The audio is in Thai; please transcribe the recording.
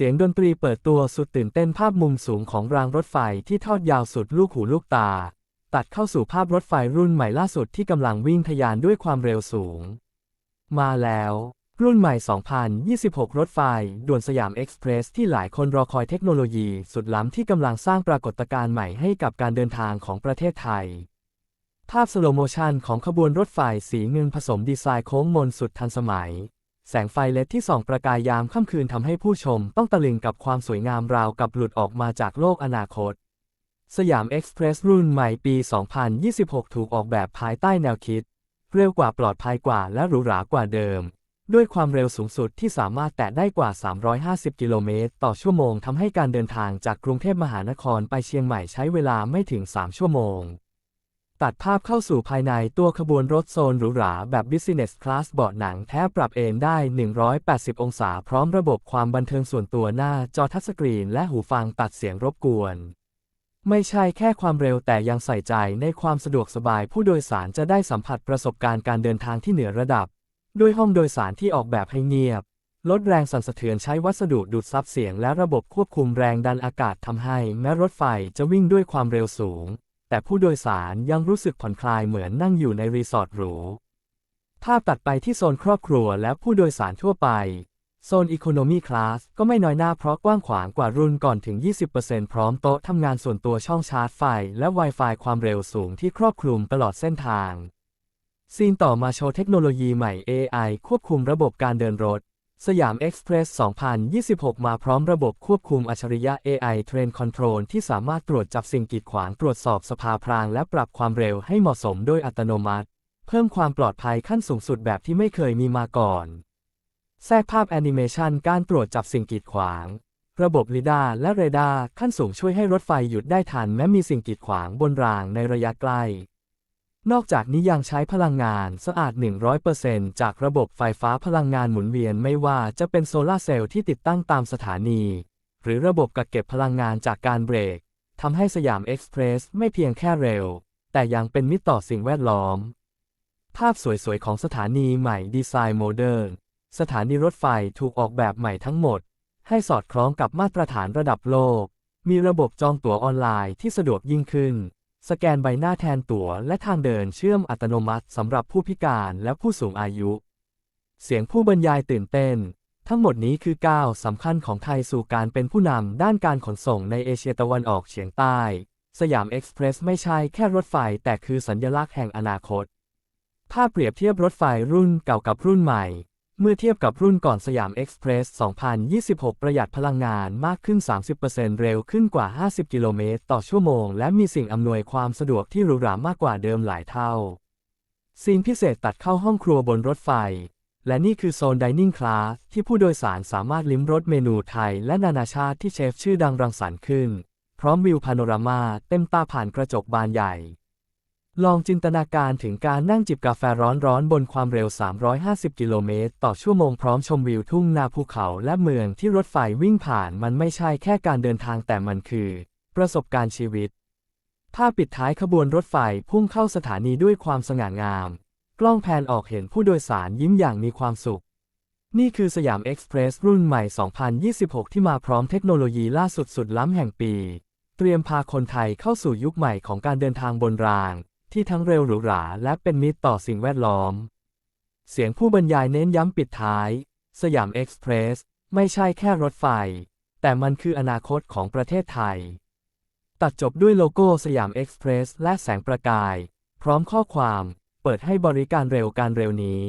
เสียงดนตรีเปิดตัวสุดตื่นเต้นภาพมุมสูงของรางรถไฟที่ทอดยาวสุดลูกหูลูกตา ตัดเข้าสู่ภาพรถไฟรุ่นใหม่ล่าสุดที่กำลังวิ่งทะยานด้วยความเร็วสูง มาแล้ว รุ่นใหม่ 2026 รถไฟ ด่วนสยามเอ็กซ์เพรสที่หลายคนรอคอยเทคโนโลยีสุดล้ำที่กำลังสร้างปรากฏการณ์ใหม่ให้กับการเดินทางของประเทศไทย ภาพสโลโมชันของขบวนรถไฟสีเงินผสมดีไซน์โค้งมนสุดทันสมัย แสงไฟเล็ดที่ส่องประกายยามค่ำคืนทำให้ผู้ชมต้องตะลึงกับความสวยงามราวกับหลุดออกมาจากโลกอนาคต สยามเอ็กซ์เพรสรุ่นใหม่ปี 2026 ถูกออกแบบภายใต้แนวคิด เร็วกว่าปลอดภัยกว่าและหรูหรากว่าเดิม ด้วยความเร็วสูงสุดที่สามารถแตะได้กว่า 350 กิโลเมตร ต่อชั่วโมงทำให้การเดินทางจากกรุงเทพมหานครไปเชียงใหม่ใช้เวลาไม่ถึง 3 ชั่วโมง ตัดภาพเข้าสู่ภายในตัวขบวนรถโซนหรูหราแบบ Business Class เบาะหนังแท้ปรับเอนได้ 180 องศาพร้อมระบบความบันเทิงส่วนตัวหน้าจอทัชสกรีนและหูฟังตัดเสียงรบกวน ไม่ใช่แค่ความเร็วแต่ยังใส่ใจในความสะดวกสบายผู้โดยสารจะได้สัมผัสประสบการณ์การเดินทางที่เหนือระดับ ด้วยห้องโดยสารที่ออกแบบให้เงียบ ลดแรงสั่นสะเทือนใช้วัสดุดูดซับเสียงและระบบควบคุมแรงดันอากาศทำให้แม้รถไฟจะวิ่งด้วยความเร็วสูง แต่ผู้โดยสารยังรู้สึกผ่อนคลายเหมือนนั่งอยู่ในรีสอร์ทหรู ภาพตัดไปที่โซนครอบครัวและผู้โดยสารทั่วไป โซนอีโคโนมีคลาสก็ไม่น้อยหน้าเพราะกว้างขวางกว่ารุ่นก่อนถึง 20%พร้อมโต๊ะทำงานส่วนตัวช่องชาร์จไฟ และ Wi-Fi ความเร็วสูงที่ครอบคลุมตลอดเส้นทาง ซีนต่อมาโชว์เทคโนโลยีใหม่ AI ควบคุมระบบการเดินรถ สยาม Express 2026 มาพร้อมระบบควบคุมอัจฉริยะ AI Train Control ที่สามารถตรวจจับสิ่งกีดขวางตรวจสอบสภาพราง และปรับความเร็วให้เหมาะสมโดยอัตโนมัติ เพิ่มความปลอดภัยขั้นสูงสุดแบบที่ไม่เคยมีมาก่อน แทรกภาพแอนิเมชันการตรวจจับสิ่งกีดขวาง ระบบลิดาและเรดาร์ขั้นสูงช่วยให้รถไฟหยุดได้ทันแม้มีสิ่งกีดขวางบนรางในระยะใกล้ นอกจากนี้ยังใช้พลังงานสะอาด 100%จากระบบไฟฟ้าพลังงานหมุนเวียนไม่ว่าจะเป็นโซลาเซลล์ที่ติดตั้งตามสถานี หรือระบบกักเก็บพลังงานจากการเบรกทำให้สยามเอ็กซ์เพรสไม่เพียงแค่เร็ว แต่ยังเป็นมิตรต่อสิ่งแวดล้อม ภาพสวยๆ ของสถานีใหม่ดีไซน์โมเดิร์นสถานีรถไฟถูกออกแบบใหม่ทั้งหมด ให้สอดคล้องกับมาตรฐานระดับโลก มีระบบจองตั๋วออนไลน์ที่สะดวกยิ่งขึ้น สแกนใบหน้าแทนตั๋วและทางเดินเชื่อมอัตโนมัติสำหรับผู้พิการและผู้สูงอายุ เสียงผู้บรรยายตื่นเต้น ทั้งหมดนี้คือก้าวสำคัญของไทยสู่การเป็นผู้นำด้านการขนส่งในเอเชียตะวันออกเฉียงใต้ สยามเอ็กซ์เพรสไม่ใช่แค่รถไฟแต่คือสัญลักษณ์แห่งอนาคต ถ้าเปรียบเทียบรถไฟรุ่นเก่ากับรุ่นใหม่ เมื่อเทียบกับรุ่นก่อนสยามเอ็กซ์เพรส 2026 ประหยัดพลังงานมากขึ้น 30%เร็วขึ้นกว่า 50 กิโลเมตรต่อชั่วโมง และมีสิ่งอำนวยความสะดวกที่หรูหรามากกว่าเดิมหลายเท่า ซีนพิเศษตัดเข้าห้องครัวบนรถไฟ และนี่คือโซนดิเนิ่งคลาสที่ผู้โดยสารสามารถลิ้มรสเมนูไทยและนานาชาติที่เชฟชื่อดังรังสรรค์ขึ้น พร้อมวิวพาโนรามาเต็มตาผ่านกระจกบานใหญ่ ลองจินตนาการถึงการนั่งจิบกาแฟร้อนๆ บนความเร็ว 350 กิโลเมตร ต่อชั่วโมงพร้อมชมวิวทุ่งนาภูเขาและเมืองที่รถไฟวิ่งผ่านมันไม่ใช่แค่การเดินทางแต่มันคือ ประสบการณ์ชีวิต ภาพปิดท้ายขบวนรถไฟพุ่งเข้าสถานีด้วยความสง่างาม กล้องแพนออกเห็นผู้โดยสารยิ้มอย่างมีความสุข นี่คือสยามเอ็กซ์เพรสรุ่นใหม่ 2026 ที่มาพร้อมเทคโนโลยีล่าสุดสุดล้ำแห่งปี เตรียมพาคนไทยเข้าสู่ยุคใหม่ของการเดินทางบนราง ที่ทั้งเร็วหรูหราและเป็นมิตรต่อสิ่งแวดล้อม เสียงผู้บรรยายเน้นย้ำปิดท้าย สยามเอ็กซ์เพรสไม่ใช่แค่รถไฟ แต่มันคืออนาคตของประเทศไทย ตัดจบด้วยโลโก้สยามเอ็กซ์เพรสและแสงประกาย พร้อมข้อความ เปิดให้บริการเร็วการเร็วนี้